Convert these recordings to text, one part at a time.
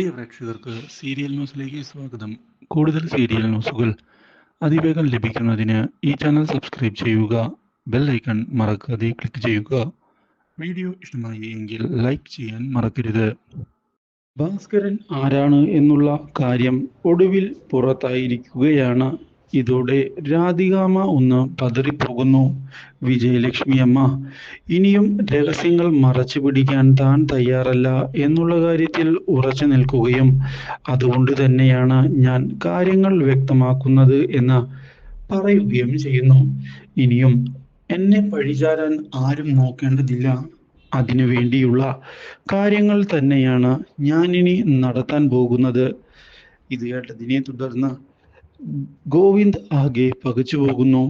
പ്രിയ പ്രേക്ഷകർക്ക് സീരിയൽ ന്യൂസിലേക്ക് സ്വാഗതം. കൂടുതൽ സീരിയൽ ന്യൂസുകൾ അതിവേഗം ലഭിക്കുന്നതിന് ഈ ചാനൽ സബ്സ്ക്രൈബ് ചെയ്യുക ബെൽ ഐക്കൺ മറക്കാതെ ക്ലിക്ക് ചെയ്യുക. വീഡിയോ ഇഷ്ടമായി എങ്കിൽ ലൈക്ക് ചെയ്യാൻ മറക്കരുത്. ഭാസ്കരൻ ആരാണ് എന്നുള്ള കാര്യം ഒടുവിൽ പുറത്തായിരിക്കുകയാണ് ഇതോടെ രാധികാമ്മ ഒന്ന് പതറിപ്പോകുന്നു. വിജയലക്ഷ്മി അമ്മ ഇനിയും രഹസ്യങ്ങൾ മറച്ചു പിടിക്കാൻ താൻ തയ്യാറല്ല എന്നുള്ള കാര്യത്തിൽ ഉറച്ചു നിൽക്കുകയും അതുകൊണ്ട് തന്നെയാണ് ഞാൻ കാര്യങ്ങൾ വ്യക്തമാക്കുന്നത് എന്ന് പറയുകയും ചെയ്യുന്നു. ഇനിയും എന്നെ പഴിചാരാൻ ആരും നോക്കേണ്ടതില്ല. അതിനു വേണ്ടിയുള്ള കാര്യങ്ങൾ തന്നെയാണ് ഞാനിനി നടത്താൻ പോകുന്നത്. ഇത് കേട്ടതിനെ തുടർന്ന് ഗോവിന്ദ് ആകെ പകച്ചു പോകുന്നു.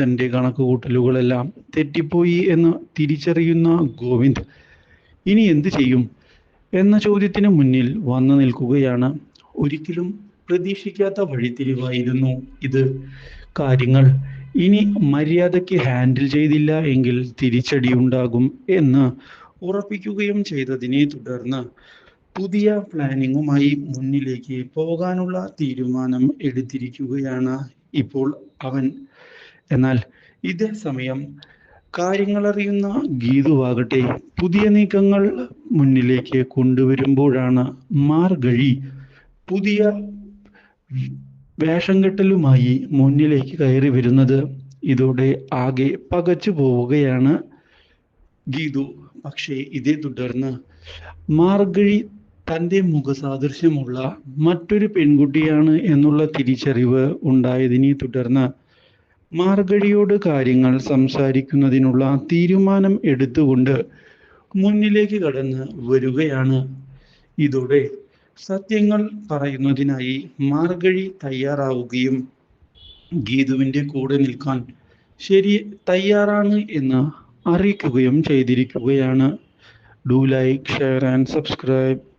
തന്റെ കണക്കുകൂട്ടലുകളെല്ലാം തെറ്റിപ്പോയി എന്ന് തിരിച്ചറിയുന്ന ഗോവിന്ദ് ഇനി എന്തു ചെയ്യും? എന്ന ചോദ്യത്തിന് മുന്നിൽ വന്നു നിൽക്കുകയാണ്. ഒരിക്കലും പ്രതീക്ഷിക്കാത്ത വഴിത്തിരിവായിരുന്നു ഇത്. കാര്യങ്ങൾ ഇനി മര്യാദയ്ക്ക് ഹാൻഡിൽ ചെയ്തില്ല എങ്കിൽ തിരിച്ചടി ഉണ്ടാകും എന്ന് ഉറപ്പിക്കുകയും ചെയ്തതിനെ തുടർന്ന് പുതിയ പ്ലാനിങ്ങുമായി മുന്നിലേക്ക് പോകാനുള്ള തീരുമാനം എടുത്തിരിക്കുകയാണ് ഇപ്പോൾ അവൻ. എന്നാൽ ഇതേ സമയം കാര്യങ്ങളറിയുന്ന ഗീതുവാകട്ടെ പുതിയ നീക്കങ്ങൾ മുന്നിലേക്ക് കൊണ്ടുവരുമ്പോഴാണ് മാർഗഴി പുതിയ വേഷം കെട്ടലുമായി മുന്നിലേക്ക് കയറി വരുന്നത്. ഇതോടെ ആകെ പകച്ചു പോവുകയാണ് ഗീതു. പക്ഷേ ഇതേ തുടർന്ന് മാർഗഴി തന്റെ മുഖസാദൃശ്യമുള്ള മറ്റൊരു പെൺകുട്ടിയാണ് എന്നുള്ള തിരിച്ചറിവ് ഉണ്ടായതിനെ തുടർന്ന് മാർഗഴിയോട് കാര്യങ്ങൾ സംസാരിക്കുന്നതിനുള്ള തീരുമാനം എടുത്തുകൊണ്ട് മുന്നിലേക്ക് കടന്ന് വരികയാണ്. ഇതോടെ സത്യങ്ങൾ പറയുന്നതിനായി മാർഗഴി തയ്യാറാവുകയും ഗീതുവിന്റെ കൂടെ നിൽക്കാൻ ശരി തയ്യാറാണ് എന്ന് അറിയിക്കുകയും ചെയ്തിരിക്കുകയാണ്. Do like share and subscribe